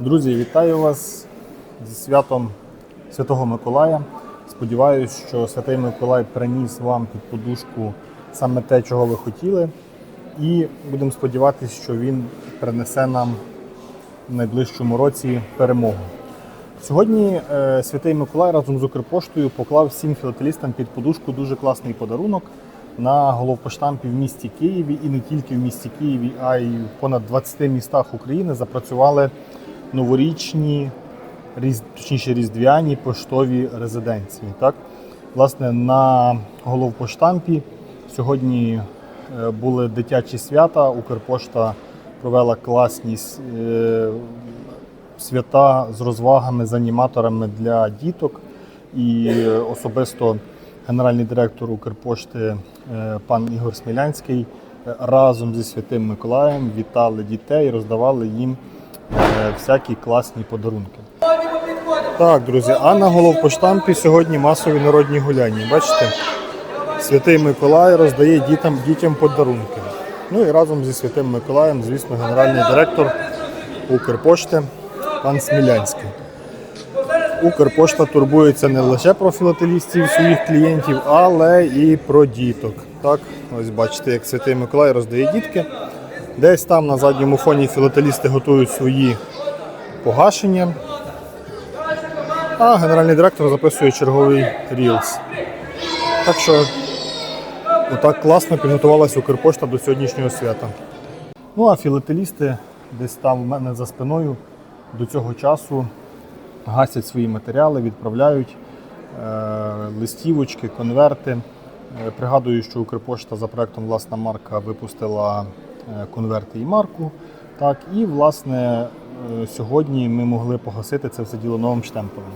Друзі, вітаю вас зі святом Святого Миколая. Сподіваюсь, що Святий Миколай приніс вам під подушку саме те, чого ви хотіли. І будемо сподіватися, що він принесе нам в найближчому році перемогу. Сьогодні е, Святий Миколай разом з Укрпоштою поклав всім філателістам під подушку дуже класний подарунок на головпоштампі в місті Києві і не тільки в місті Києві, а й в понад 20 містах України запрацювали новорічні, різ, точніше різдвяні поштові резиденції. Так? Власне, на головпоштампі сьогодні е, були дитячі свята. Укрпошта провела класні е, свята з розвагами, з аніматорами для діток. І особисто генеральний директор Укрпошти е, пан Ігор Смілянський е, разом зі Святим Миколаєм вітали дітей, роздавали їм е, всякі класні подарунки. Так, друзі, а на головпоштампі сьогодні масові народні гуляння. Бачите? Святий Миколай роздає дітям, дітям подарунки. Ну і разом зі Святим Миколаєм, звісно, генеральний директор Укрпошти пан Смілянський. Укрпошта турбується не лише про філателістів своїх клієнтів, але і про діток. Так, ось бачите, як Святий Миколай роздає дітки. Десь там на задньому фоні філателісти готують свої погашення. А генеральний директор записує черговий рілс. Так що отак класно підготувалася Укрпошта до сьогоднішнього свята. Ну а філателісти десь там у мене за спиною до цього часу гасять свої матеріали, відправляють е, листівочки, конверти. Е, Пригадую, що Укрпошта за проектом Власна марка випустила е, конверти і марку. Так, і власне сьогодні ми могли погасити це все діло новим штемпелем.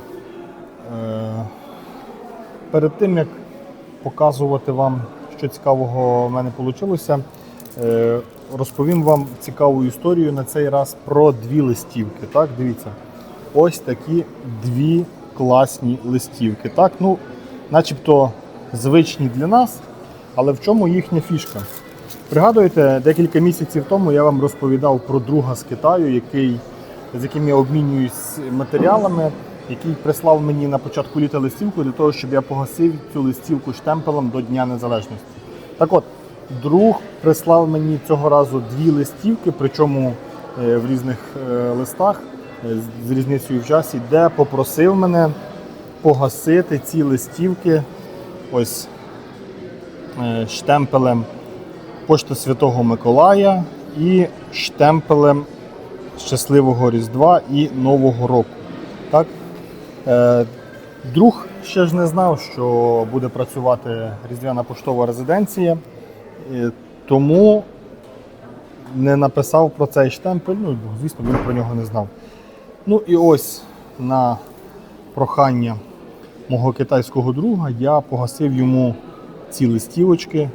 Перед тим як показувати вам, що цікавого в мене вийшло, розповім вам цікаву історію на цей раз про дві листівки. Так, дивіться, ось такі дві класні листівки. Так, ну, начебто звичні для нас, але в чому їхня фішка? Пригадуєте, декілька місяців тому я вам розповідав про друга з Китаю, який, з яким я обмінююсь матеріалами, який прислав мені на початку літа листівку для того, щоб я погасив цю листівку штемпелем до Дня Незалежності. Так от, друг прислав мені цього разу дві листівки, причому е, в різних е, листах е, з- різницею в часі, де попросив мене погасити ці листівки ось штемпелем Пошта Святого Миколая і штемпелем Щасливого Різдва і Нового року. Так? Друг ще ж не знав, що буде працювати Різдвяна поштова резиденція, тому не написав про цей штемпель. Ну, звісно, він про нього не знав. Ну і ось на прохання мого китайського друга я погасив йому ці листівочки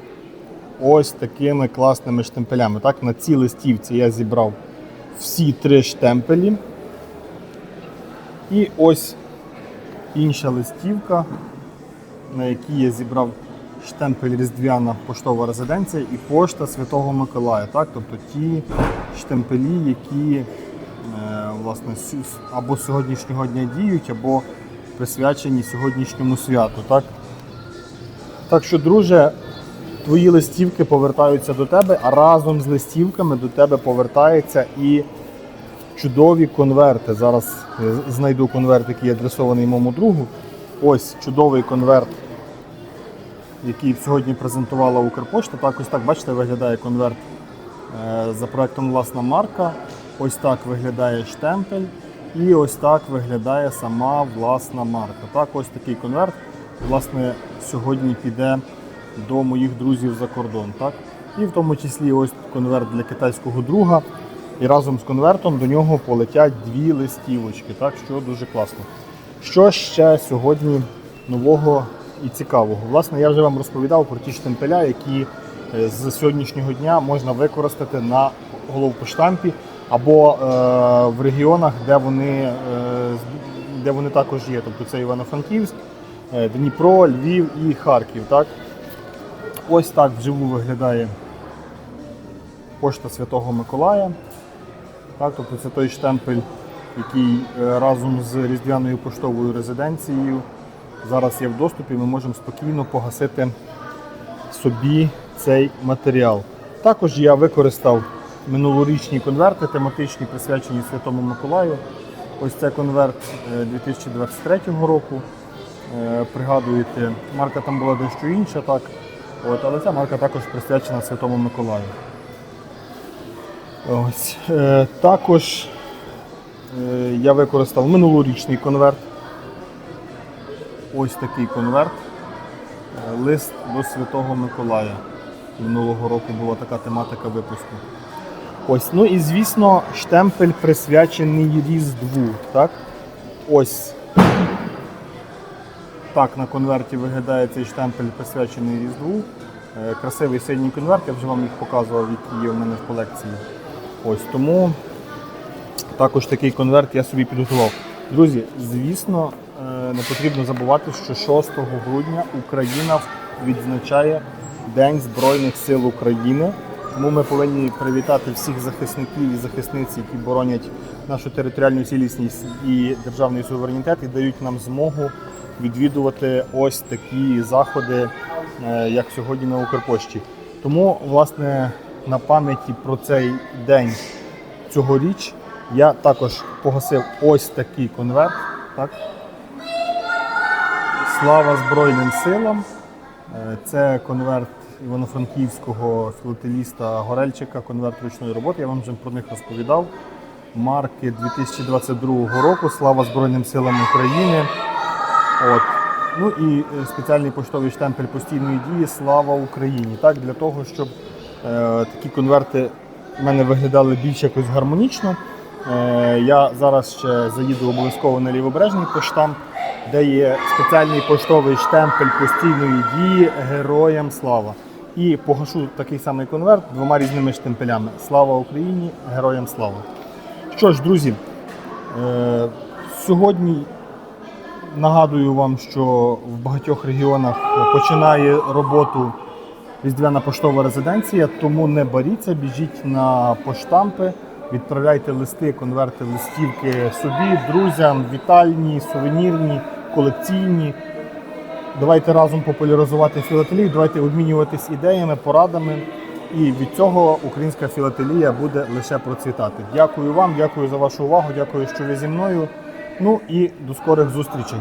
ось такими класними штемпелями. Так, на цій листівці я зібрав всі три штемпелі. І ось інша листівка, на якій я зібрав штемпель Різдвяна поштова резиденція і пошта Святого Миколая. Так? Тобто ті штемпелі, які е, власне, або сьогоднішнього дня діють, або присвячені сьогоднішньому святу. Так, так що, друже, твої листівки повертаються до тебе, а разом з листівками до тебе повертається і чудові конверти. Зараз знайду конверт, який адресований моєму другу. Ось чудовий конверт, який сьогодні презентувала Укрпошта. Так, ось так, бачите, виглядає конверт е, за проектом Власна марка. Ось так виглядає штемпель. І ось так виглядає сама власна марка. Так, ось такий конверт. Власне, сьогодні піде до моїх друзів за кордон. Так? І в тому числі ось конверт для китайського друга. І разом з конвертом до нього полетять дві листівочки, так що дуже класно. Що ще сьогодні нового і цікавого? Власне, я вже вам розповідав про ті штемпеля, які е, з сьогоднішнього дня можна використати на головпоштампі або е, в регіонах, де вони е, де вони також є. Тобто це Івано-Франківськ, Дніпро, Львів і Харків. Так? Ось так вживу виглядає пошта Святого Миколая. Так, тобто це той штемпель, який разом з різдвяною поштовою резиденцією зараз є в доступі. Ми можемо спокійно погасити собі цей матеріал. Також я використав минулорічні конверти, тематичні, присвячені Святому Миколаю. Ось це конверт е, 2023 року. Е, Пригадуєте, марка там була дещо інша, так. От, але ця марка також присвячена Святому Миколаю. Ось. Е, також е, я використав минулорічний конверт. Ось такий конверт. Е, Лист до Святого Миколая. Минулого року була така тематика випуску. Ось, ну і звісно, штемпель присвячений Різдву. Так? Ось так на конверті виглядає цей штемпель присвячений Різдву. Е, Красивий синій конверт, я вже вам їх показував, які є в мене в колекції. Ось тому також такий конверт я собі підготував. Друзі, звісно, не потрібно забувати, що 6 грудня Україна відзначає День Збройних сил України. Тому ми повинні привітати всіх захисників і захисниць, які боронять нашу територіальну цілісність і державний суверенітет, і дають нам змогу відвідувати ось такі заходи, е, як сьогодні на Укрпошті. Тому, власне, на пам'яті про цей день цьогоріч я також погасив ось такий конверт. Так? Слава Збройним силам! Е, Це конверт івано-франківського філателіста Горельчика, конверт ручної роботи. Я вам вже про них розповідав. Марки 2022 року. Слава Збройним силам України. От. Ну і е, спеціальний поштовий штемпель постійної дії Слава Україні. Так, для того, щоб е, такі конверти в мене виглядали більш якось гармонічно. Е, я зараз ще заїду обов'язково на лівобережний поштамп, де є спеціальний поштовий штемпель постійної дії Героям слава. І погашу такий самий конверт двома різними штемпелями. Слава Україні! Героям слава! Що ж, друзі, е, сьогодні Нагадую вам, що в багатьох регіонах починає роботу різдвяна поштова резиденція, тому не боріться, біжіть на поштампи, відправляйте листи, конверти, листівки собі, друзям, вітальні, сувенірні, колекційні. Давайте разом популяризувати філателію, давайте обмінюватись ідеями, порадами. І від цього українська філателія буде лише процвітати. Дякую вам, дякую за вашу увагу, дякую, що ви зі мною. Ну і до скорих зустрічей.